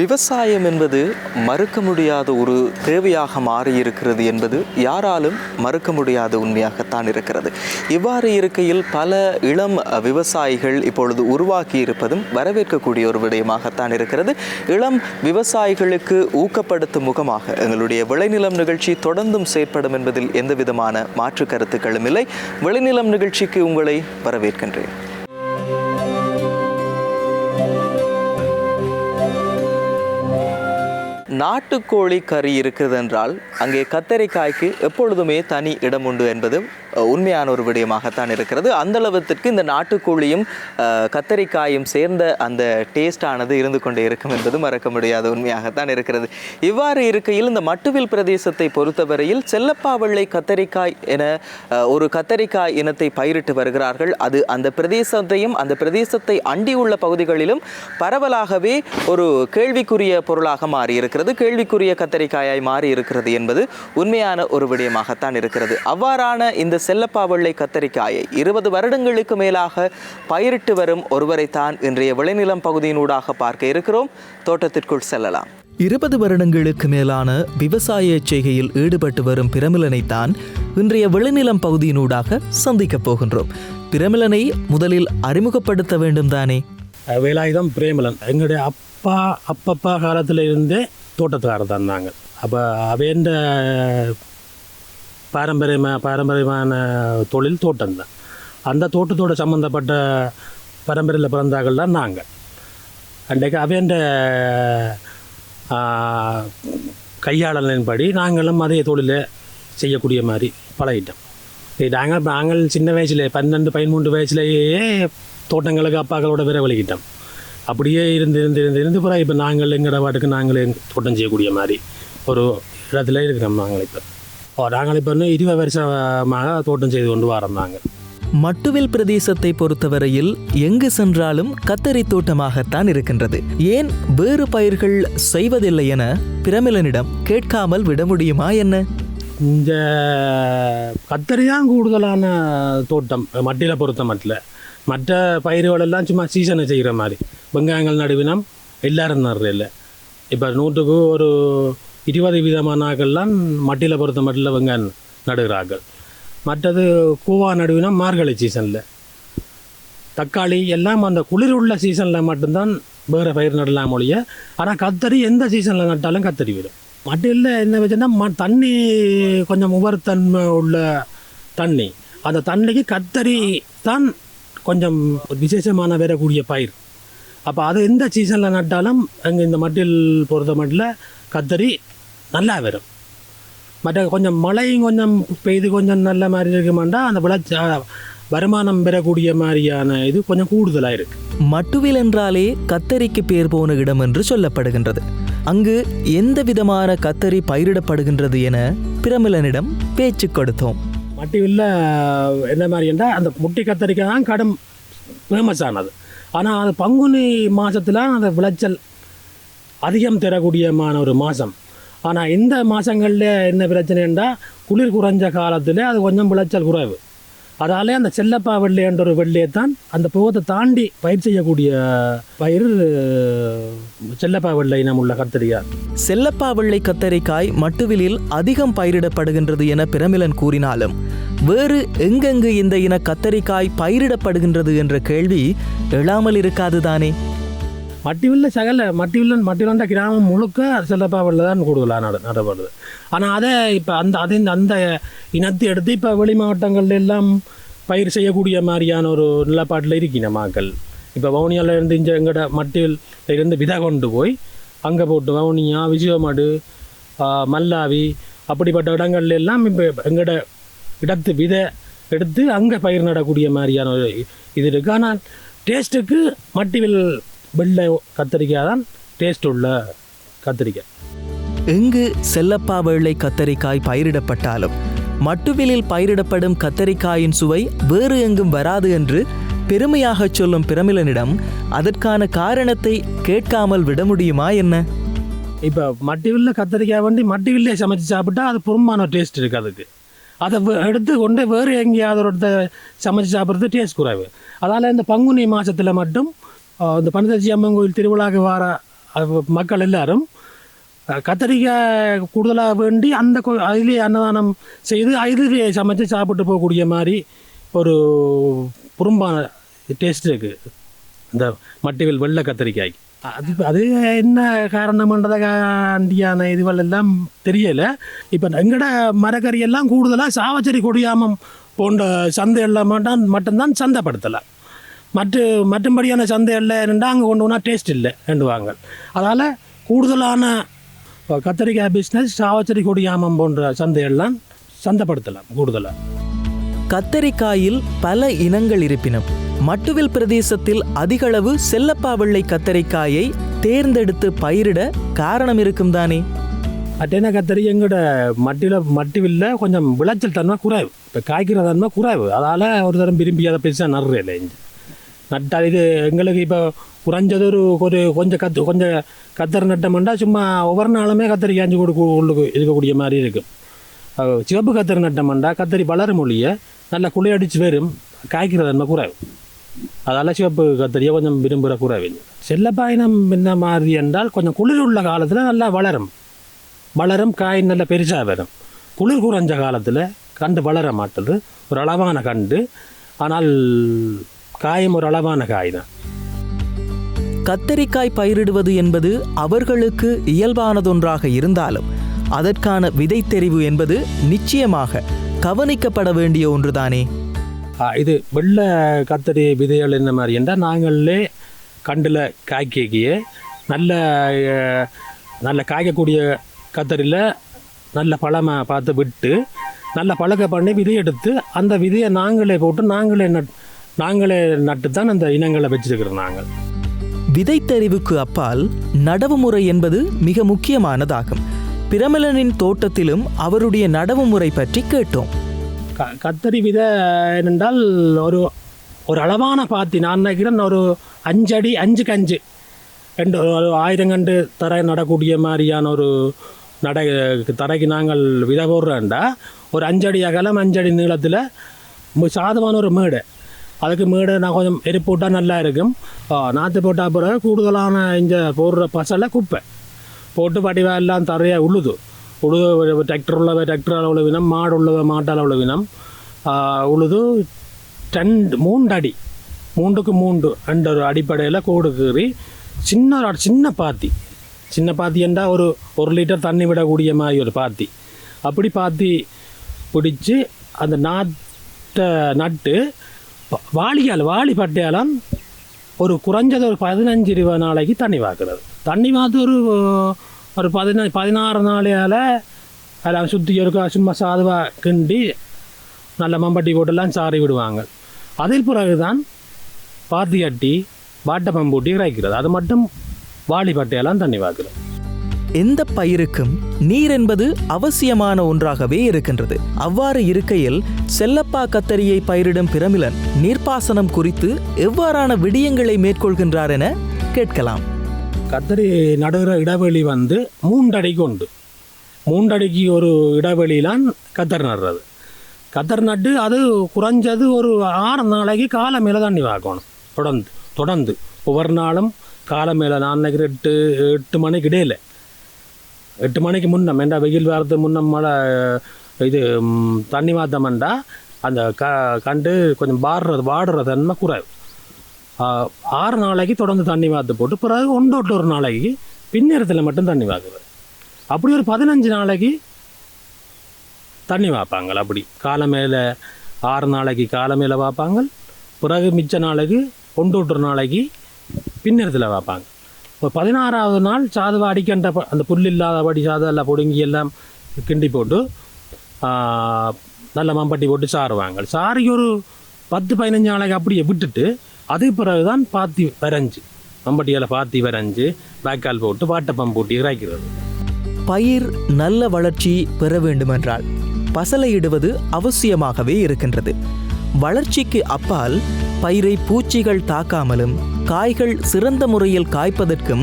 விவசாயம் என்பது மறுக்க முடியாத ஒரு தேவையாக மாறியிருக்கிறது என்பது யாராலும் மறுக்க முடியாத உண்மையாகத்தான் இருக்கிறது. இவ்வாறு இருக்கையில் பல இளம் விவசாயிகள் இப்பொழுது உருவாக்கி இருப்பதும் வரவேற்கக்கூடிய ஒரு விடயமாகத்தான் இருக்கிறது. இளம் விவசாயிகளுக்கு ஊக்கப்படுத்தும் முகமாக எங்களுடைய விளைநிலம் நிகழ்ச்சி தொடர்ந்தும் செயற்படும் என்பதில் எந்தவிதமான மாற்று கருத்துக்களும் இல்லை. விளைநிலம் நிகழ்ச்சிக்கு உங்களை வரவேற்கின்றேன். நாட்டுக்கோழி கறி இருக்கிறது என்றால் அங்கே கத்தரிக்காய்க்கு எப்பொழுதுமே தனி இடம் உண்டு என்பது உண்மையான ஒரு விடயமாகத்தான் இருக்கிறது. அந்தளவுக்கு இந்த நாட்டுக்கோழியும் கத்தரிக்காயும் சேர்ந்த அந்த டேஸ்டானது இருந்து கொண்டே இருக்கும் என்பது மறக்க முடியாத உண்மையாகத்தான் இருக்கிறது. இவ்வாறு இருக்கையில் இந்த மட்டுவில் பிரதேசத்தை பொறுத்தவரையில் செல்லப்பாவள்ளை கத்தரிக்காய் என ஒரு கத்தரிக்காய் இனத்தை பயிரிட்டு வருகிறார்கள். அது அந்த பிரதேசத்தையும் அந்த பிரதேசத்தை அண்டியுள்ள பகுதிகளிலும் பரவலாகவே ஒரு கேள்விக்குரிய பொருளாக மாறி இருக்கிறது கேள்விக்குரிய கத்தரிக்காயாய் மாறி இருக்கிறது என்பது உண்மையான ஒரு விடயமாகத்தான் இருக்கிறது. அவ்வாறான இந்த செல்லப்பாவள்ளை கத்தரிக்காயை. இருபது வருடங்களுக்கு மேலாக பயிரிட்டு வரும் ஒருவரைத்தான் இன்றைய விளைநிலம் பகுதியினூடாக பார்க்க இருக்கிறோம். தோட்டத்திற்குள் செல்லலாம். இருபது வருடங்களுக்கு மேலான விவசாய செய்கையில் ஈடுபட்டு வரும் பிரமிளனைத்தான் இன்றைய விளைநிலம் பகுதியினூடாக சந்திக்கப் போகின்றோம். பிரமிளனை முதலில் அறிமுகப்படுத்த வேண்டும் தானே வேலாயுதம் பிரேமலன் எங்களுடைய அப்பா அப்பப்பா காலத்தில் இருந்தே தோட்டத்துக்காரர் தான் நாங்கள். அப்போ அவேண்ட பாரம்பரியமாக பாரம்பரியமான தொழில் தோட்டம் தான் அந்த தோட்டத்தோட சம்மந்தப்பட்ட பரம்பரையில் பிறந்தார்கள் தான் நாங்கள். அன்றைக்கு அவேண்ட கையாளலின்படி நாங்களும் அதே தொழிலை செய்யக்கூடிய மாதிரி பழகிட்டோம். நாங்கள் நாங்கள் சின்ன வயசுல பன்னெண்டு பதிமூன்று வயசுலேயே தோட்டங்களுக்கு அப்பாக்களோட வேற வலிக்கிட்டோம் அப்படியே இருந்து இருந்து இருந்து இருந்து பிறகு இப்போ நாங்கள் எங்கட பாட்டுக்கு நாங்களே தோட்டம் செய்யக்கூடிய மாதிரி ஒரு இடத்துல இருக்கிறோம் நாங்கள் இப்போ. நாங்கள் இப்போ இன்னும் இருபது வருஷமாக தோட்டம் செய்து கொண்டு வரோம் நாங்கள் மட்டுவில் பிரதேசத்தை பொறுத்தவரையில் எங்கு சென்றாலும் கத்தரி தோட்டமாகத்தான் இருக்கின்றது ஏன் வேறு பயிர்கள் செய்வதில்லை என பிரமிளனிடம் கேட்காமல் விட முடியுமா என்ன இந்த கத்தரி தான் கூடுதலான தோட்டம் மட்டியில் பொறுத்த மட்டில் மற்ற பயிர்கள் எல்லாம் சும்மா சீசனை செய்கிற மாதிரி வெங்காயங்கள் நடுவினம் எல்லாரும் நடுறதில்ல இப்போ நூற்றுக்கு ஒரு இருபது விதமான மட்டியில் பொறுத்த மட்டில் இவங்க நடுகிறார்கள். மற்றது கூவா நடுவினா மார்கழி சீசனில் தக்காளி எல்லாம் அந்த குளிர் உள்ள சீசனில் மட்டும்தான் வேறு பயிர் நடலாம் ஒழிய ஆனால் கத்தரி எந்த சீசனில் நட்டாலும் கத்தரி வரும் மட்டில் என்ன வச்சுன்னா ம தண்ணி கொஞ்சம் உபர்த்தன்மை உள்ள தண்ணி. அந்த தண்ணிக்கு கத்தரி தான் கொஞ்சம் விசேஷமான வரக்கூடிய பயிர். அப்போ அது எந்த சீசனில் நட்டாலும் அங்கே இந்த மட்டில் பொறுத்த மட்டில் கத்தரி நல்லா வரும். மற்ற கொஞ்சம் மழையும் கொஞ்சம் பெய்து கொஞ்சம் நல்ல மாதிரி இருக்குமாண்டா அந்த விளைச்ச வருமானம் பெறக்கூடிய மாதிரியான இது கொஞ்சம் கூடுதலாக இருக்குது மட்டுவில் என்றாலே கத்தரிக்கு பேர் போன இடம் என்று சொல்லப்படுகின்றது. அங்கு எந்த விதமான கத்தரி பயிரிடப்படுகின்றது என பிரமிளனிடம் பேச்சு கொடுத்தோம். மட்டிவில் என்ன மாதிரி என்றால் அந்த முட்டி கத்தரிக்காய் தான் கடும் ஃபேமஸ் ஆனது. ஆனால் அது பங்குனி மாதத்தில் அந்த விளைச்சல் அதிகம் தரக்கூடியமான ஒரு மாதம் ஆனால் இந்த மாதங்களில் என்ன பிரச்சனைன்றா குளிர் குறைஞ்ச காலத்தில் அது கொஞ்சம் விளைச்சல் குறைவு. அதாலே அந்த செல்லப்பா வெள்ளை என்ற ஒரு வெள்ளையை தான் அந்த புகத்தை தாண்டி பயிர் செய்யக்கூடிய பயிர் செல்லப்பா வெள்ளை இனம் உள்ள கத்திரிக்காய். செல்லப்பா வெள்ளை கத்தரிக்காய் மட்டுவிலில் அதிகம் பயிரிடப்படுகின்றது என பிரமிலன் கூறினாலும் வேறு எங்கெங்கு இந்த இன கத்தரிக்காய் பயிரிடப்படுகின்றது என்ற கேள்வி எழாமல் இருக்காதுதானே மட்டிவில்ல சகல மட்டிவில்ல வந்தால் கிராமம் முழுக்க சிறப்பாக தான் கூடுதலாக நட நடப்படுது ஆனால் அதை இப்போ அந்த அதை அந்த இனத்தை எடுத்து இப்போ வெளி மாவட்டங்கள்ல எல்லாம் பயிர் செய்யக்கூடிய மாதிரியான ஒரு நிலப்பாட்டில் இருக்கின மக்கள். இப்போ வவுனியாவில் இருந்து இங்கே எங்கட மட்டில் இருந்து விதை கொண்டு போய் அங்கே போட்டு வவுனியா விஜயமடு மல்லாவி அப்படிப்பட்ட இடங்கள்ல எல்லாம் இப்போ எங்கட இடத்து விதை எடுத்து அங்கே பயிர் நடக்கூடிய மாதிரியான ஒரு இது இருக்குது ஆனால் டேஸ்ட்டுக்கு மட்டிவில் வெள்ளை கத்திரிக்காய் தான் டேஸ்ட் உள்ள கத்திரிக்காய். எங்கு செல்லப்பா வெள்ளை கத்தரிக்காய் பயிரிடப்பட்டாலும் மட்டுவிலில் பயிரிடப்படும் கத்தரிக்காயின் சுவை வேறு எங்கும் வராது என்று பெருமையாகச் சொல்லும் பிரமிளனிடம் அதற்கான காரணத்தை கேட்காமல் விட முடியுமா என்ன? இப்போ மட்டிவில்ல கத்திரிக்காய் வண்டி மட்டிவில்லே சமைச்சு சாப்பிட்டா அது பொறுமான டேஸ்ட் இருக்குது அதுக்கு. அதை எடுத்து கொண்டு வேறு எங்கேயாவது ஒரு சமைச்சு சாப்பிட்றது டேஸ்ட் குறைவு. அதால் இந்த பங்குனி மாதத்தில் மட்டும் இந்த பனதச்சி அம்மன் கோயில் திருவிழாக்கு வர மக்கள் எல்லாரும் கத்தரிக்காய் கூடுதலாக வேண்டி அந்த கோ அதிலே அன்னதானம் செய்து அதிலே சமைச்சு சாப்பிட்டு போகக்கூடிய மாதிரி ஒரு புறம்பான டேஸ்ட் இருக்குது இந்த மட்டிவில் வெள்ளை கத்தரிக்காய். அது அது என்ன காரணம்ன்றதுக்காண்டியான இதுகள் எல்லாம் தெரியலை. இப்போ எங்கட மரக்கறி எல்லாம் கூடுதலாக சாவச்சேரி கொடியாமம் போன்ற சந்தைகளில் மட்டும் மட்டும்தான் சந்தைப்படுத்தலாம் மற்ற மற்றும்படியான சந்தைகளில் இருந்தால் அங்கே கொண்டு போனால் டேஸ்ட் இல்லை ரெண்டுவாங்க அதால் கூடுதலான கத்தரிக்காய் பிஸ்னஸ் சாவச்சேரி கொடியாமம் போன்ற சந்தைகள்லாம் சந்தைப்படுத்தலாம் கூடுதலாக கத்தரிக்காயில் பல இனங்கள் இருப்பினும் மட்டுவில் பிரதேசத்தில் அதிகளவு செல்லப்பா வெள்ளை கத்தரிக்காயை தேர்ந்தெடுத்து பயிரிட காரணம் இருக்கும் தானே? அட்டேனா கத்தரி எங்களோட மட்டியில் மட்டிவில் கொஞ்சம் விளைச்சல் தன்மை குறைவு. இப்போ காய்க்கிற தன்மை குறைவு. அதால் ஒரு தரம் விரும்பி அதை பெருசாக நடுறதில்லை இஞ்சி நட்டால் இது எங்களுக்கு இப்போ குறைஞ்சது ஒரு ஒரு கொஞ்சம் கத்து கொஞ்சம் கத்தரி நட்டோம்னா சும்மா ஒவ்வொரு நாளுமே கத்தரி காஞ்சி கொடுக்க உள்ளுக்கு இருக்கக்கூடிய மாதிரி இருக்கும் சிவப்பு கத்தரி நட்டோம்னா கத்தரி வளரும் மொழிய நல்லா குளியடிச்சு வரும் காய்க்கிற தன்மை குறைவு. அதால் சிவப்பு கத்தரியை கொஞ்சம் விரும்புகிற குறைவு செல்லப்பாயினம் என்ன மாதிரி என்றால் கொஞ்சம் குளிர் உள்ள காலத்தில் நல்லா வளரும். வளரும் காய் நல்ல பெருசாக வரும். குளிர் குறைஞ்ச காலத்தில் கண்டு வளர மாட்டது. ஒரு அளவான கண்டு. ஆனால் காயும் ஒரு அளவான காய் தான் கத்தரிக்காய் பயிரிடுவது என்பது அவர்களுக்கு இயல்பானதொன்றாக இருந்தாலும் அதற்கான விதை தெரிவு என்பது நிச்சயமாக கவனிக்கப்பட வேண்டிய ஒன்றுதானே? இது வெள்ளை கத்தரி விதைகள் என்ன மாதிரி என்றால் நாங்களே கண்டில் காய்க்கிய நல்ல நல்ல காய்க்கக்கூடிய கத்தரியில் நல்ல பழமாக பார்த்து விட்டு நல்ல பழக்க பண்ணி விதை எடுத்து அந்த விதையை நாங்களே போட்டு நாங்களே நட் நாங்களே நட்டு தான் அந்த இனங்களை வச்சிருக்கிறோம் நாங்கள். விதைத்தறிவுக்கு அப்பால் நடவு முறை என்பது மிக முக்கியமானதாகும். பிரமலனின் தோட்டத்திலும் அவருடைய நடவு முறை பற்றி கேட்டோம். க கத்தரி விதை என்னென்றால் ஒரு ஒரு அளவான பாத்தி நான் நினைக்கிறேன் ஒரு அஞ்சு அடி அஞ்சுக்கு அஞ்சு ரெண்டு ஒரு ஆயிரம் கண்டு தரை நடக்கூடிய மாதிரியான ஒரு நடை தரைக்கு நாங்கள் விதை போடுறோண்டா ஒரு அஞ்சடி அகலம் அஞ்சடி நீளத்தில் சாதமான ஒரு மேடை. அதுக்கு மேடு நான் கொஞ்சம் எரி போட்டால் நல்லா இருக்கும் நாற்று போட்டால் பிறகு கூடுதலான இந்த போடுற பசலை குப்பை. போட்டு படிவா எல்லாம் தரையா உழுது. உழுது டிராக்டர் உள்ளவ டிராக்டரால் உழுவினம் மாடு உள்ளவ மாட்டால் உழுவினம் ஆ, உழுது ரெண்டு மூன்று அடி. மூன்றுக்கு மூன்று என்ற ஒரு அடிப்படையில் கோடு கீறி சின்ன ஒரு சின்ன பாத்தி. சின்ன பாத்தி என்றால் ஒரு ஒரு லிட்டர் தண்ணி விடக்கூடிய மாதிரி ஒரு பாத்தி. அப்படி பாத்தி பிடிச்சி அந்த நாட்டை நட்டு வாளியால் வாளி பட்டையாலாம் ஒரு குறைஞ்சது ஒரு பதினஞ்சு இருபது நாளைக்கு தண்ணி பார்க்குறது தண்ணி பார்த்து ஒரு ஒரு பதின பதினாறு நாளையால் அதில் சுற்றி இருக்க சும்மா சாதுவாக கிண்டி நல்ல மம்பட்டி போட்டெல்லாம் சாரி விடுவாங்க. அதில் பிறகு தான் பாத்தி கட்டி வாட்டை பம்பூட்டி இறைக்கிறது. அது மட்டும் வாளி பட்டையெல்லாம் தண்ணி பார்க்குறது எந்த பயிருக்கும் நீர் என்பது அவசியமான ஒன்றாகவே இருக்கின்றது. அவ்வாறு இருக்கையில் செல்லப்பா கத்தரியை பயிரிடும் பிரமிலன் நீர்ப்பாசனம் குறித்து எவ்வாறான விடயங்களை மேற்கொள்கின்றார் என கேட்கலாம். கத்தரி நடுகிற இடைவெளி வந்து மூன்றடிக்கு உண்டு மூன்றடிக்கு ஒரு இடைவெளியிலான் கத்தர் நடுறது. கத்தர் நட்டு அது குறைஞ்சது ஒரு ஆறு நாளைக்கு காலை மேலே தண்ணி வாக்கணும். தொடர்ந்து தொடர்ந்து. ஒவ்வொரு நாளும் காலை மேலே நான் எட்டு எட்டு மணிக்கு இடையில. எட்டு மணிக்கு முன்னம் ஏண்டா வெயில் வரது முன்னம் மழை இது தண்ணி மாத்தமெண்டா? அந்த க கண்டு கொஞ்சம் பாடுறது வாடுற தன்மை குறைவு? ஆறு நாளைக்கு தொடர்ந்து தண்ணி வாத்து போட்டு பிறகு ஒன்று விட்டு ஒரு நாளைக்கு பின்னேரத்தில் மட்டும் தண்ணி வாக்குறது அப்படி ஒரு பதினஞ்சு நாளைக்கு தண்ணி வாப்பாங்க அப்படி. காலை மேலே ஆறு நாளைக்கு காலமேல பார்ப்பாங்க பிறகு மிச்ச நாளைக்கு ஒன்று விட்டுற நாளைக்கு பின்னேரத்தில் வாப்பாங்க இப்போ பதினாறாவது நாள் சாதுவை அடிக்கண்ட ப- அந்த புல் இல்லாதபடி சாதம் எல்லாம் பிடுங்கி எல்லாம் கிண்டி போட்டு நல்ல மம்பட்டி போட்டு சாறுவாங்க. சாரி ஒரு பத்து பதினஞ்சு நாளைக்கு அப்படியே விட்டுட்டு அதுக்கு பிறகு தான் பாத்தி வரைஞ்சி. மம்பட்டியால் பாத்தி வரைஞ்சி பேக்கால் போட்டு வாட்டப்பம் போட்டு இறக்கிறது. பயிர் நல்ல வளர்ச்சி பெற வேண்டுமென்றால் பசலையிடுவது அவசியமாகவே இருக்கின்றது. வளர்ச்சிக்கு அப்பால் பயிரை பூச்சிகள் தாக்காமலும் காய்கள் சிறந்த முறையில் காய்ப்பதற்கும்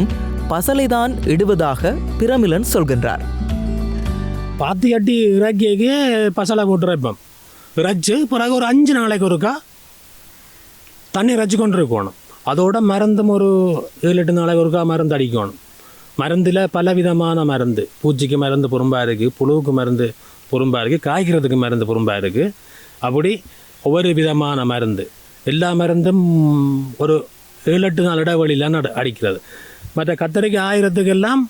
பசலைதான் இடுவதாக பிரமிலன் சொல்கின்றார். பாத்தி கட்டி இறக்கியே பசலை போட்டு இப்போ. இறைச்சி பிறகு ஒரு அஞ்சு நாளைக்கு ஒருக்கா தண்ணி இறைச்சி கொண்டு இருக்கணும். அதோட மருந்தும் ஒரு ஏழு எட்டு நாளைக்கு ஒருக்கா மருந்து அடிக்கணும். மருந்தில் பலவிதமான மருந்து. பூச்சிக்கு மருந்து புறம்பாக இருக்குது புழுவுக்கு மருந்து புறம்பாக இருக்குது காய்க்கிறதுக்கு மருந்து புறம்பாக இருக்குது அப்படி ஒவ்வொரு விதமான மருந்து. எல்லா மருந்தும் ஒரு ஏழு எட்டு நாள் இடைவெளியில் நட அடிக்கிறது. மற்ற கத்திரிக்காய் ஆயிரத்துக்கெல்லாம்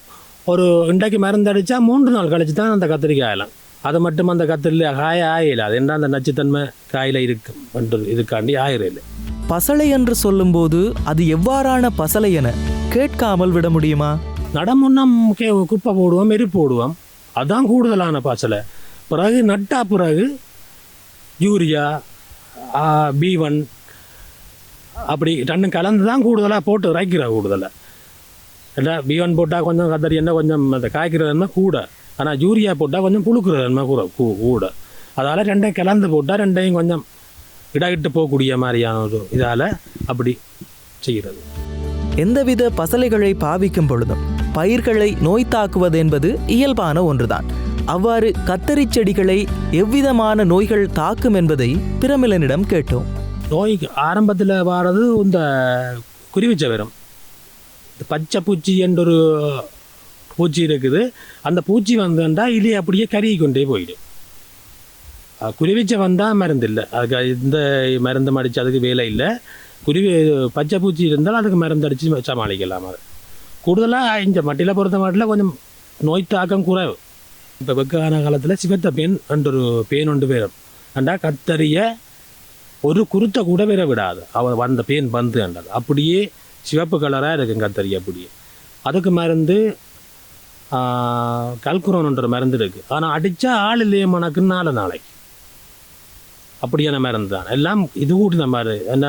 ஒரு இன்றைக்கு மருந்து அடித்தா மூன்று நாள் கழிச்சு தான் அந்த கத்திரிக்காய் ஆகலாம். அது மட்டும் அந்த கத்திரியில் காய ஆயில அது என்ன அந்த நச்சுத்தன்மை காயில் இருக்கும் என்று இதுக்காண்டி ஆயிரம் பசலை என்று சொல்லும்போது அது எவ்வாறான பசலை என கேட்காமல் விட முடியுமா? நடமுன்னம் கே குப்பை போடுவோம் எரி போடுவோம். அதான் கூடுதலான பாசலை. பிறகு நட்டா பிறகு யூரியா பி ஒன் அப்படி ரெண்டும் கலந்து தான் கூடுதலாக போட்டு இறைக்கிற கூடுதலாக இல்லை பியோன் போட்டால் கொஞ்சம் கத்தரி என்ன கொஞ்சம் அந்த காய்க்கிறது என்ன கூட. ஆனால் யூரியா போட்டால் கொஞ்சம் புழுக்கிறது என்ன கூட கூ- கூட. அதால் ரெண்டையும் கலந்து போட்டால் ரெண்டையும் கொஞ்சம் இடாகிட்டு போகக்கூடிய மாதிரியான ஒரு இதால் அப்படி செய்கிறது. எந்தவித பசலைகளை பாவிக்கும் பொழுதும் பயிர்களை நோய் தாக்குவது என்பது இயல்பான ஒன்றுதான். அவ்வாறு கத்தரி செடிகளை எவ்விதமான நோய்கள் தாக்கும் என்பதை பிரமிலனிடம் கேட்டோம். நோய் ஆரம்பத்தில் வாரது இந்த குருவிச்சை வரும் இந்த பச்சை பூச்சி என்ற ஒரு பூச்சி இருக்குது. அந்த பூச்சி வந்தா இலி அப்படியே கருகி கொண்டே போயிடும். அஹ் குருவிச்சை வந்தால் மருந்து இல்லை. அதுக்கு இந்த மருந்து அடித்து அதுக்கு வேலை இல்லை. குருவி பச்சை பூச்சி இருந்தால் அதுக்கு மருந்து அடித்து சமாளிக்கலாம் அது. கூடுதலாக இந்த மட்டியில் பொறுத்த மாட்டில் கொஞ்சம் நோய் தாக்கம் குறைவு. இப்போ வெக்கான காலத்தில் சிவத்த பேன் என்ற ஒரு பேன் ஒன்று பேரும் அண்டா கத்தறிய ஒரு குருத்தை கூட வேற விடாது. அவர் வந்த பேன் பந்து என்றது. அப்படியே சிவப்பு கலராக இருக்கும் கத்தரி அப்படியே. அதுக்கு மருந்து கல்குரோன்ற மருந்து இருக்குது ஆனால் அடித்தா ஆள் இல்லையே மனக்கு நாலு நாளைக்கு. அப்படியான மருந்து தான். எல்லாம் இது கூட்டின மருந்து என்ன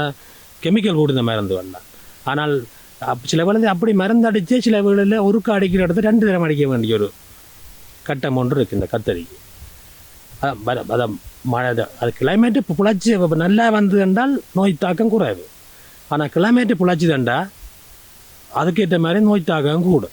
கெமிக்கல் கூட்டின மருந்து வரலாம் ஆனால் அப் சில வேலை அப்படி மருந்து அடித்து சில வேளையில் ஒருக்கா அடிக்கிற இடத்துல ரெண்டு தரம் அடிக்க வேண்டிய ஒரு கட்டம் ஒன்று இருக்குது இந்த கத்தரிக்கு. அதான் மழை அது- அது கிளைமேட்டு புழைச்சி இப்போ நல்லா வந்து என்றால் நோய் தாக்கம் குறைவு. ஆனால் கிளைமேட்டு புழைச்சி தண்டா அதுக்கேற்ற மாதிரி நோய் தாக்கம் கூடும்.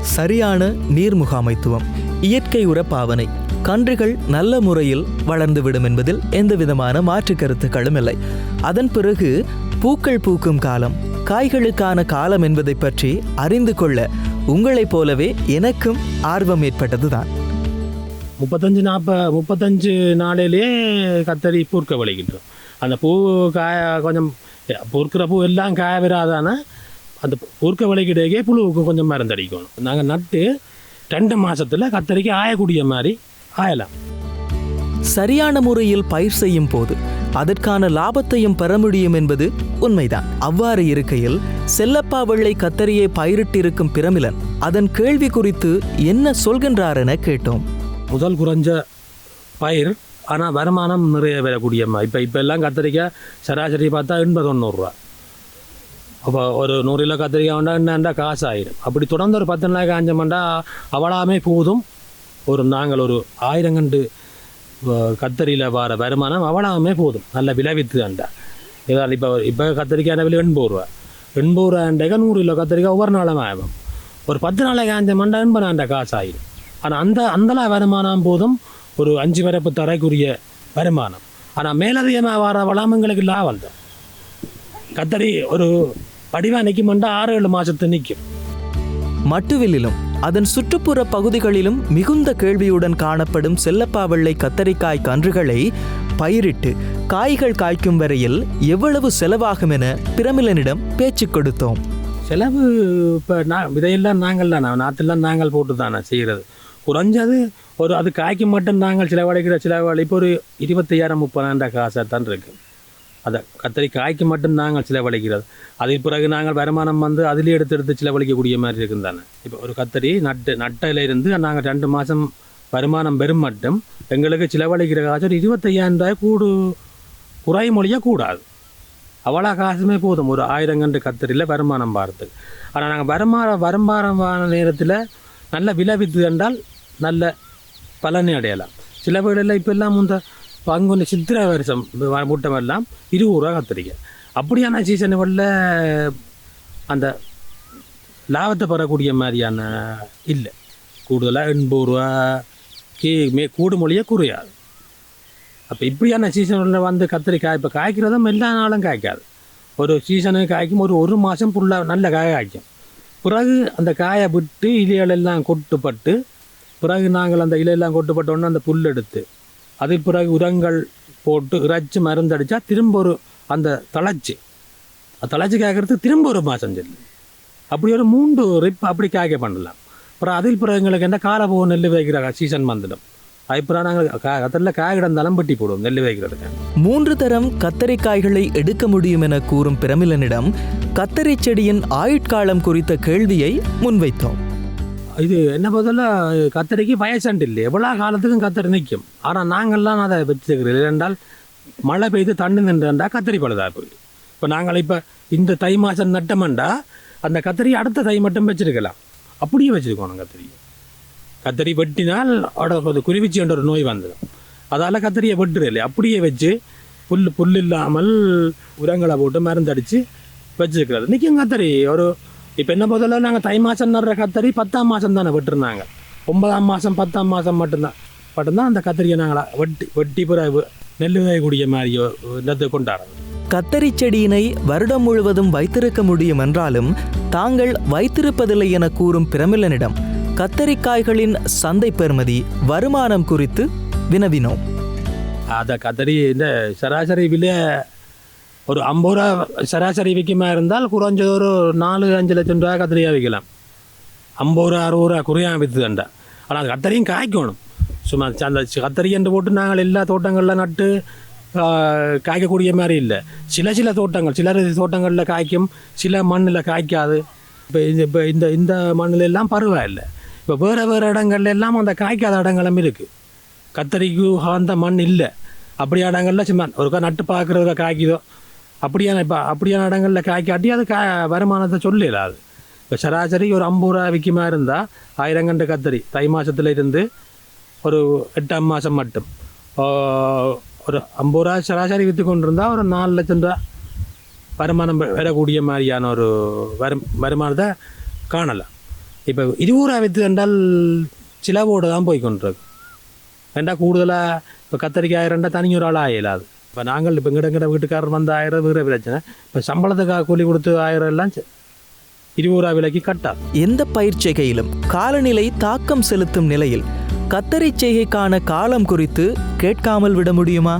சரியான நீர் முகாமைத்துவம் இயற்கை உர பாவனை கன்றுகள் நல்ல முறையில் வளர்ந்துவிடும் என்பதில் எந்தவிதமான மாற்று கருத்துக்களும் இல்லை. அதன் பிறகு பூக்கள் பூக்கும் காலம் காய்களுக்கான காலம் என்பதை பற்றி அறிந்து கொள்ள உங்களைப் போலவே எனக்கும் ஆர்வம் ஏற்பட்டதுதான். முப்பத்தஞ்சு நாற்ப முப்பத்தஞ்சு நாளிலேயே கத்தரி பூர்க்க விளைகின்றோம் அந்த பூ காய கொஞ்சம் பொறுக்கிற பூ எல்லாம் காய வராதானா அந்த பொறுக்க விளைக்கிட்டே புழுவுக்கு கொஞ்சம் மருந்து அடிக்கணும் நாங்கள் நட்டு ரெண்டு மாதத்தில் கத்தரிக்கு ஆயக்கூடிய மாதிரி ஆயலாம். சரியான முறையில் பயிர் செய்யும் போது அதற்கான லாபத்தையும் பெற முடியும் என்பது உண்மைதான். அவ்வாறு இருக்கையில் செல்லப்பா வெள்ளை கத்தரியை பயிரிட்டிருக்கும் பிரமிலன் அதன் கேள்வி குறித்து என்ன சொல்கின்றார் என கேட்டோம். முதல் குறைஞ்ச பயிர் ஆனால் வருமானம் நிறைய வரக்கூடியம்மா இப்போ இப்போ எல்லாம் கத்திரிக்காய் சராசரி பார்த்தா எண்பது தொண்ணூறுரூவா அப்போ ஒரு நூறு கிலோ கத்திரிக்காய் வேண்டாம் என்னண்டா காசு ஆயிரும் அப்படி தொடர்ந்து ஒரு பத்து நாளைக்கு காஞ்சமாண்டா அவளாமே போதும். ஒரு நாங்கள் ஒரு ஆயிரம் கண்டு கத்தரியில் வர வருமானம் அவளாமே போதும். நல்ல விளைவித்து அண்டா. இதால் இப்போ இப்போ கத்திரிக்காய் விலை? எண்பது ரூபா எண்பது ரூபாண்டாக்கா நூறு கிலோ கத்திரிக்காய் ஒவ்வொரு நாளும் ஆகும். ஒரு பத்து நாளைக்கு காஞ்சமாண்டா எண்பதாண்டா காசு ஆயிரும் ஆனால் அந்த அந்தளா வருமானம் போதும் ஒரு அஞ்சு வரப்பு தரைக்குரிய வருமானம். ஆனால் மேலதிகமாக வர வளாமங்களுக்கு லாபம் தான் கத்தரி ஒரு படிவா நிற்குமெண்டா ஆறு ஏழு மாதத்து நிற்கும் மட்டுவிலும் அதன் சுற்றுப்புற பகுதிகளிலும் மிகுந்த கேள்வியுடன் காணப்படும் செல்லப்பா வெள்ளை கத்தரிக்காய் கன்றுகளை பயிரிட்டு காய்கள் காய்க்கும் வரையில் எவ்வளவு செலவாகும் என பிரமிளனிடம் பேச்சு கொடுத்தோம். செலவு இப்போ நான் இதையெல்லாம் நாங்கள் தானே நாற்றெல்லாம் நாங்கள் போட்டு தானே செய்கிறது? குறைஞ்சது ஒரு அது காய்க்கு மட்டும் நாங்கள் செலவழிக்கிற செலவழி இப்போ ஒரு இருபத்தையாயிரம் முப்பதாயிரம் காசாக தான் இருக்குது அதை கத்தரி காய்க்கு மட்டும் நாங்கள் செலவழிக்கிறது. அதுக்கு பிறகு நாங்கள் வருமானம் வந்து அதிலே எடுத்து எடுத்து செலவழிக்கக்கூடிய மாதிரி இருக்கும் தானே. இப்போ ஒரு கத்தரி நட்டு நட்டையில இருந்து நாங்கள் ரெண்டு மாதம் வருமானம் பெறும் மட்டும் எங்களுக்கு செலவழிக்கிற காசு ஒரு இருபத்தையாயிரம் ரூபாய் கூடு குறைமொழியாக கூடாது. அவ்வளோ காசுமே போதும். ஒரு ஆயிரம் கண்டு கத்தரியில் வருமானம் பார்த்து ஆனால் நாங்கள் வருமான வருமானமான நேரத்தில் நல்ல விளைவித்து என்றால் நல்ல பலனை அடையலாம். சில வீடுகளில் இப்போ எல்லாம் இந்த பங்குனி சித்திரை வருஷம் முட்டம் எல்லாம் இருபது ரூபா கத்திரிக்காய் அப்படியான சீசனுகளில் அந்த லாபத்தை பெறக்கூடிய மாதிரியான இல்லை. கூடுதலாக எண்பது ரூபா கீ மே கூடு மொழியே குறையாது. அப்போ இப்படியான சீசனில் வந்து கத்திரிக்காய் இப்போ காய்க்கிறதும் எல்லா நாளும் காய்க்காது. ஒரு சீசனுக்கு காய்க்கும் ஒரு ஒரு மாதம் ஃபுல்லாக நல்ல காய் காய்க்கும். பிறகு அந்த காயை விட்டு இலைகளெல்லாம் கொட்டுப்பட்டு பிறகு நாங்கள் அந்த இலையெல்லாம் கொட்டுப்பட்ட அந்த புல் எடுத்து அதில் பிறகு உரங்கள் போட்டு இறைச்சி மருந்தடித்தா திரும்ப ஒரு அந்த தளர்ச்சி. தளர்ச்சி கேட்கறதுக்கு திரும்ப ஒரு மாதம் செல்லு. அப்படி ஒரு மூன்று ரிப் அப்படி காய்க்க பண்ணலாம். அப்புறம் அதில் பிறகு எங்களுக்கு என்ன காலப்போ நெல் வைக்கிற சீசன் வந்துடும் அதுப்புறம் நாங்கள் கத்தரில் காய் கிடந்தாலும் பெட்டி போடுவோம் நெல் வைக்கிறதுக்கு. மூன்று தரம் கத்தரிக்காய்களை எடுக்க முடியும் என கூறும் பிரமிலனிடம் கத்தரி செடியின் ஆயுட்காலம் குறித்த கேள்வியை முன்வைத்தோம். இது என்ன பதில் கத்தரிக்கு வயசாண்டு இல்லை. எவ்வளோ காலத்துக்கும் கத்தரி நிற்கும். ஆனால் நாங்கள்லாம் அதை வச்சுக்கிறோம் ஏனென்றால் மழை பெய்து தண்ணி நின்றுண்டா கத்தரி பழுதாக போயிடும். இப்போ நாங்கள் இப்போ இந்த தை மாதம் நட்டமெண்டா அந்த கத்தரி அடுத்த தை மட்டும் வச்சுருக்கலாம். அப்படியே வச்சுருக்கோம் கத்தரி கத்தரி வெட்டினால் அதோட குறிவிச்சு என்ற ஒரு நோய் வந்துடும். அதால் கத்தரியை வெட்டுறதில்லை. அப்படியே வச்சு புல் புல் இல்லாமல் உரங்களை போட்டு மருந்தடித்து வச்சுருக்கிறது. நிற்கும் கத்தரி. ஒரு இப்போ என்ன முதல்ல நாங்கள் தை மாதம் நடுற கத்தரி பத்தாம் மாதம் தானே வெட்டிருந்தாங்க. ஒன்பதாம் மாதம் பத்தாம் மாதம் மட்டும்தான். மட்டும்தான் அந்த கத்தரியை நாங்கள் வெட்டி வெட்டி பிறகு நெல் விதைக்கூடிய மாதிரி இடத்தை கொண்டாடுறோம். கத்தரி செடியினை வருடம் முழுவதும் வைத்திருக்க முடியும் என்றாலும் தாங்கள் வைத்திருப்பதில்லை என கூறும் பிரமிளனிடம் கத்தரிக்காய்களின் சந்தை பெறுமதி வருமானம் குறித்து வினவினோம். அதை கத்தரி இந்த சராசரி விலை ஒரு ஐம்பது ரூபா சராசரி விற்குமா இருந்தால் குறைஞ்சது ஒரு நாலு அஞ்சு லட்சம் ரூபா கத்திரியாக விற்கலாம். ஐம்பது ரூபா அறுபது ரூபா குறையாம விற்றுதண்டா ஆனால் அது கத்தரியும் காய்க்கணும். சும்மா ச- அந்த கத்தரிக்கன்று போட்டு நாங்கள் எல்லா தோட்டங்களில் நட்டு காய்க்கக்கூடிய மாதிரி இல்லை. சில சில தோட்டங்கள் சில தோட்டங்களில் காய்க்கும் சில மண்ணில் காய்க்காது. இப்போ இந்த இப்போ இந்த இந்த மண்ணில் எல்லாம் பரவாயில்லை. இப்போ வேறு வேறு இடங்கள்ல எல்லாம் அந்த காய்க்காத இடங்களும் இருக்குது கத்தரிக்கு அந்த மண் இல்லை. அப்படி இடங்களில் சும்மா ஒருக்கா நட்டு பார்க்குறதுக்கா காய்க்குதோ அப்படியான இப்போ அப்படியான இடங்களில் காய்க்காட்டி அது கா வருமானத்தை சொல்லல அது. இப்போ சராசரி ஒரு ஐம்பது ரூபா விற்குமா இருந்தால் ஆயிரங்கண்டு கத்தரி. தை மாதத்துல இருந்து ஒரு எட்டாம் மாதம் மட்டும். ஒரு ஐம்பது ரூபா சராசரி விற்று கொண்டிருந்தால் ஒரு நாலு லட்சம் ரூபா வருமானம் வரக்கூடிய மாதிரியான ஒரு வரும் வருமானத்தை காணலாம். இப்போ இருபது ரூபா விற்று என்றால் சிலவோடு தான் போய் கொண்டிருக்கு. ரெண்டா கூடுதலாக இப்போ கத்தரிக்காய் ரெண்டா தனி ஒரு ஆள் ஆயிடாது இப்போ நாங்கள் இப்போ எங்கிட்ட எங்கிட்ட வீட்டுக்காரர் வந்து ஆயிரம் வேறு பிரச்சனை இப்போ சம்பளத்துக்காக கூலி கொடுத்து ஆயிரம் எல்லாம் இருபது ரூபா விலைக்கு கட்டாது எந்த பயிர் செய்கையிலும் காலநிலை தாக்கம் செலுத்தும் நிலையில் கத்தரி செய்கைக்கான காலம் குறித்து கேட்காமல் விட முடியுமா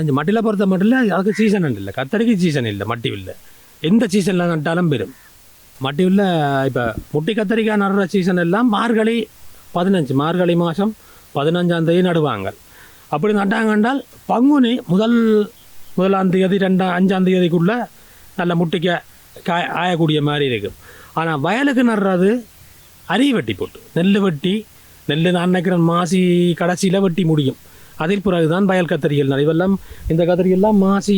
இந்த மட்டியில் பொறுத்த மட்டும் இல்லை அதுக்கு சீசன் இல்லை கத்தரிக்கு சீசன் இல்லை மட்டி இல்லை எந்த சீசனில் நட்டாலும் பெறும் மட்டி இல்லை இப்போ முட்டி கத்தரிக்காய் நடுற சீசன் எல்லாம் மார்கழி பதினஞ்சு மார்கழி மாதம் பதினஞ்சாம் தேதி நடுவாங்க அப்படி நட்டாங்க என்றால் பங்குனி முதல் முதலாம் தேதி ரெண்டாம் அஞ்சாம் தேதிக்குள்ளே நல்ல முட்டிக்க காய ஆயக்கூடிய மாதிரி இருக்கும். ஆனால் வயலுக்கு நடுறது அரி வெட்டி போட்டு நெல் வெட்டி நெல் நான் நினைக்கிறேன் மாசி கடைசியில் வெட்டி முடியும். அதில் பிறகு தான் வயல் கத்தரிகள் நிறைவெல்லாம் இந்த கத்தரியெல்லாம் மாசி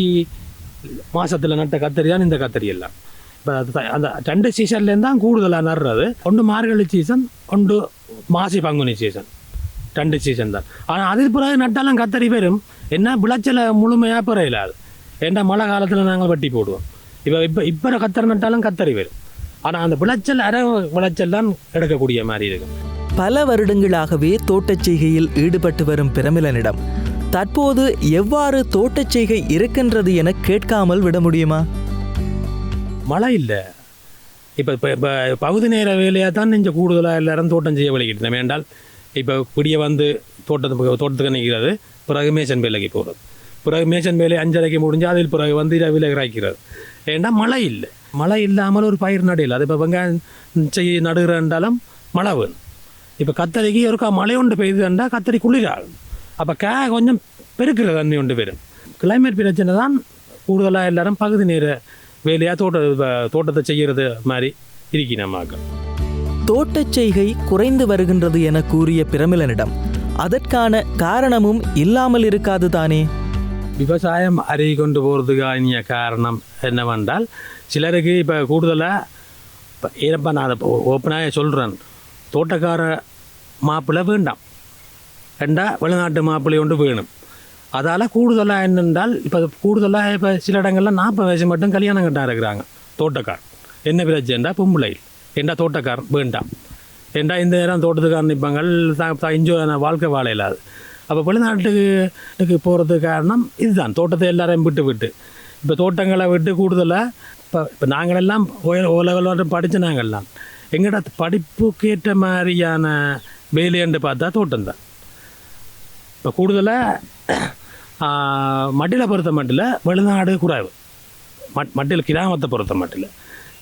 மாசத்துல நட்ட கத்தரி தான் இந்த கத்தரியெல்லாம். இப்போ அது அந்த ரெண்டு சீசன்லேருந்து தான் கூடுதலாக நடுறது. ஒன்று மார்கழி சீசன் ஒன்று மாசி பங்குனி சீசன் ரெண்டு சீசன் தான் ஆனால் அதில் பிறகு நட்டாலும் கத்தரி வரும் என்ன விளைச்சலை முழுமையாக பெற இல்லாது ஏன்னா மழை காலத்தில் நாங்கள் வெட்டி போடுவோம் இப்போ இப்போ இப்போ கத்தரி நட்டாலும் கத்தரி வரும் ஆனால் அந்த விளைச்சல் அரை விளைச்சல் தான் எடுக்கக்கூடிய மாதிரி இருக்கும் பல வருடங்களாகவே தோட்டச் செய்கையில் ஈடுபட்டு வரும் பிரமிளனிடம் தற்போது எவ்வாறு தோட்டச் செய்கை இருக்கின்றது என கேட்காமல் விட முடியுமா மழை இல்லை இப்போ இப்போ பகுதி நேர வேலையாக தான் நெஞ்ச கூடுதலாக எல்லாரும் தோட்டம் செய்ய வலிக்கிட்டு வேண்டால் இப்போ பிடிய வந்து தோட்டத்து தோட்டத்துக்கு நிற்கிறது பிறகு மேச்சன் வேலைக்கு போகிறது. பிறகு மேச்சன் வேலை அஞ்சரைக்கு முடிஞ்சு அதில் பிறகு வந்து இரவில் இறக்கிறது. ஏன்னா மழை இல்லை. மழை இல்லாமல் ஒரு பயிர் நடையில் அது இப்போ வெங்காயம் செய்ய நடுகிறன்றாலும் மழை வேணும். இப்போ கத்தரிக்கு ஒருக்கா மழை உண்டு பெய்யுதுண்டா கத்தரி குளிராகும். அப்போ கே கொஞ்சம் பெருக்கிற தண்ணி உண்டு பெறும். கிளைமேட் பிரச்சனை தான் கூடுதலாக எல்லாரும் பகுதி நேர வேலையாக தோட்ட தோட்டத்தை செய்கிறது மாதிரி இருக்கி நம்மாக்கள் தோட்டச் செய்கை குறைந்து வருகின்றது என கூறிய பிரமிளனிடம் அதற்கான காரணமும் இல்லாமல் இருக்காது தானே? விவசாயம் அருகி கொண்டு போகிறதுக்கான காரணம் என்னவென்றால் சிலருக்கு இப்போ கூடுதலாக இப்போ ஏறப்பா நான் அதை ஓப்பனாக சொல்கிறேன் தோட்டக்கார மாப்பிள்ளை வேண்டாம். ரெண்டா வெளிநாட்டு மாப்பிள்ளை ஒன்று வேணும். அதால் கூடுதலாக என்னென்றால் இப்போ கூடுதலாக இப்போ சில இடங்களில் நாற்பது வயசு மட்டும் கல்யாணம் கட்டா இருக்கிறாங்க தோட்டக்கார் என்ன பிரச்சனைடா பொம்பளை. ஏண்டா தோட்டக்கார் வேண்டாம் ஏண்டா இந்த நேரம் தோட்டத்துக்காரன் நிற்பாங்க. இஞ்சோ வாழ்க்கை வாழ இல்லாது அப்போ வெளிநாட்டுக்கு போகிறதுக்கு காரணம் இதுதான். தோட்டத்தை எல்லாரையும் விட்டு விட்டு. இப்போ தோட்டங்களை விட்டு கூடுதலாக இப்போ இப்போ நாங்களெல்லாம் ஓ லெவல் படித்த நாங்கள்லாம். எங்கள்ட படிப்புக்கு ஏற்ற மாதிரியான வேலைன்னு பார்த்தா தோட்டம் தான். இப்போ கூடுதலாக மட்டில பொறுத்த மட்டில் வெளிநாடு குறைவு. மட் மட்டில் கிராமத்தை பொறுத்த மட்டில்.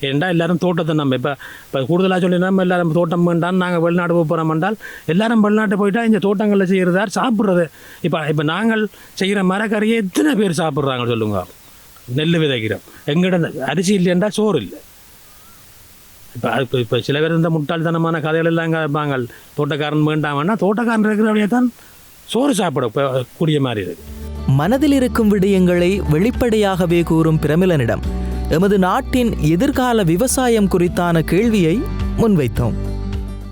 ஏன்டா எல்லாரும் தோட்டத்தை நம்ம இப்போ இப்போ கூடுதலாக சொல்லி நம்ம எல்லாரும் தோட்டம் வேண்டாம் நாங்கள் வெளிநாடு போக போகிறோம் என்றால் எல்லாரும் வெளிநாட்டு போயிட்டால் இந்த தோட்டங்களில் செய்கிறதார் சாப்பிட்றது. இப்போ இப்போ நாங்கள் செய்கிற மரக்கறியை எத்தனை பேர் சாப்பிட்றாங்க சொல்லுங்க. நெல் விதைக்கிறோம் எங்கிட்ட அரிசி இல்லைன்றா சோறு இல்லை. இப்போ இப்போ இப்போ சில பேர் இந்த முட்டாள்தனமான கதைகள் எல்லாம் கேட்பாங்க தோட்டக்காரன் வேண்டாமன்னா தோட்டக்காரன் இருக்கிறவனையே தான் சோறு சாப்பிட இப்போ கூடிய மாதிரி இருக்கு. மனதில் இருக்கும் விடயங்களை வெளிப்படையாகவே கூறும் பிரமிளனிடம் எமது நாட்டின் எதிர்கால விவசாயம் குறித்தான கேள்வியை முன்வைத்தோம்.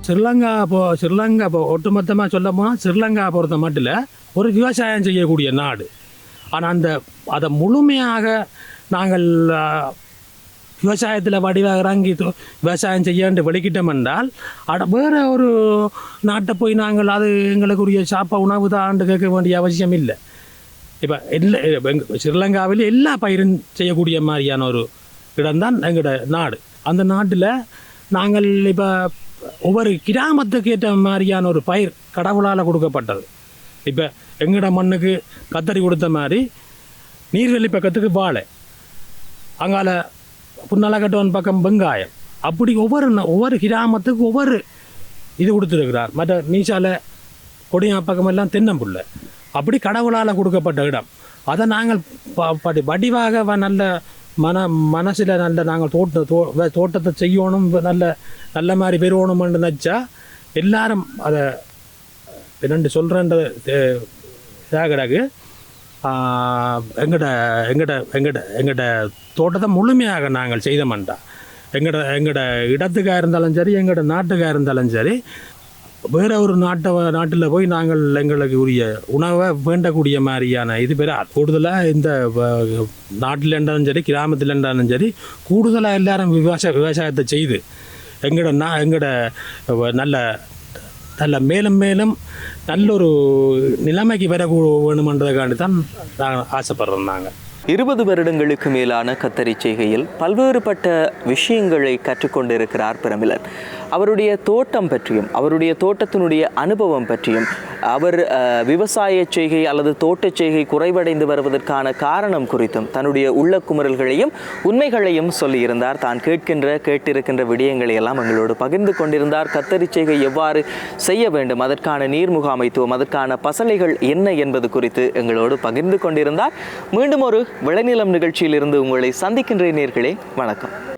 ஸ்ரீலங்கா போ ஸ்ரீலங்கா இப்போ ஒட்டுமொத்தமாக சொல்ல போனால் ஸ்ரீலங்கா பொறுத்த மட்டில் ஒரு விவசாயம் செய்யக்கூடிய நாடு. ஆனால் அந்த அதை முழுமையாக நாங்கள் விவசாயத்தில் வடிவாக இறங்கி விவசாயம் செய்யண்டு வெளிக்கிட்டோம் என்றால் அட வேறு ஒரு நாட்டை போய் நாங்கள் அது எங்களுக்குரிய சாப்பா உணவு தான் கேட்க வேண்டிய அவசியம் இல்லை. இப்போ எல்லா ஸ்ரீலங்காவில் எல்லா பயிரும் செய்யக்கூடிய மாதிரியான ஒரு இடம்தான் எங்களோட நாடு. அந்த நாட்டில் நாங்கள் இப்போ ஒவ்வொரு கிராமத்துக்கு ஏற்ற மாதிரியான ஒரு பயிர் கடவுளால் கொடுக்கப்பட்டது. இப்போ எங்களோட மண்ணுக்கு கத்தரி கொடுத்த மாதிரி நீர்வெளி பக்கத்துக்கு வாழை அங்கால புன்னலகட்டவன் பக்கம் வெங்காயம். அப்படி ஒவ்வொரு ஒவ்வொரு கிராமத்துக்கு ஒவ்வொரு இது கொடுத்துருக்கிறார். மற்ற நீச்சால கொடியா பக்கமெல்லாம் தென்னம்புள்ள அப்படி கடவுளால் கொடுக்கப்பட்ட இடம். அதை நாங்கள் ப- படி வடிவாக வ- நல்ல மன மனசில் நல்ல நாங்கள் தோட்ட தோ தோட்டத்தை செய்யணும் நல்ல நல்ல மாதிரி பெறுவணும்னு நினச்சா எல்லாரும் அதை ரெண்டு சொல்கிறேன்றது இதாக எங்கட எங்கட எங்கட எங்கட தோட்டத்தை முழுமையாக நாங்கள் செய்தோம்டா எங்கட எங்கட இடத்துக்காக இருந்தாலும் சரி எங்கட நாட்டுக்காக இருந்தாலும் சரி வேற ஒரு நாட்டை நாட்டில் போய் நாங்கள் எங்களுக்கு உரிய உணவை வேண்டக்கூடிய மாதிரியான இது பெற கூடுதலாக இந்த நாட்டில் இருந்தாலும் சரி கிராமத்தில் இருந்தாலும் சரி கூடுதலாக எல்லாரும் விவசாய விவசாயத்தை செய்து எங்கட நான் எங்கட நல்ல நல்ல மேலும் மேலும் நல்ல ஒரு நிலைமைக்கு வர வேணுமன்றதுக்காண்டி தான் நாங்கள் ஆசைப்படுறோம் நாங்கள் இருபது வருடங்களுக்கு மேலான கத்தரி செய்கையில் பல்வேறுபட்ட விஷயங்களை கற்றுக்கொண்டிருக்கிறார் பிரமிலன் அவருடைய தோட்டம் பற்றியும் அவருடைய தோட்டத்தினுடைய அனுபவம் பற்றியும் அவர் விவசாய செய்கை அல்லது தோட்டச் செய்கை குறைவடைந்து வருவதற்கான காரணம் குறித்தும் தன்னுடைய உள்ள குமுறல்களையும் உண்மைகளையும் சொல்லியிருந்தார். தான் கேட்கின்ற கேட்டிருக்கின்ற விடயங்களை எல்லாம் எங்களோடு பகிர்ந்து கொண்டிருந்தார். கத்தரி செய்கை எவ்வாறு செய்ய வேண்டும் அதற்கான நீர் முகாமைத்துவம் அதற்கான பசலைகள் என்ன என்பது குறித்து எங்களோடு பகிர்ந்து கொண்டிருந்தார். மீண்டும் ஒரு விளைநிலம் நிகழ்ச்சியிலிருந்து உங்களை சந்திக்கின்ற நேர்களே. வணக்கம்.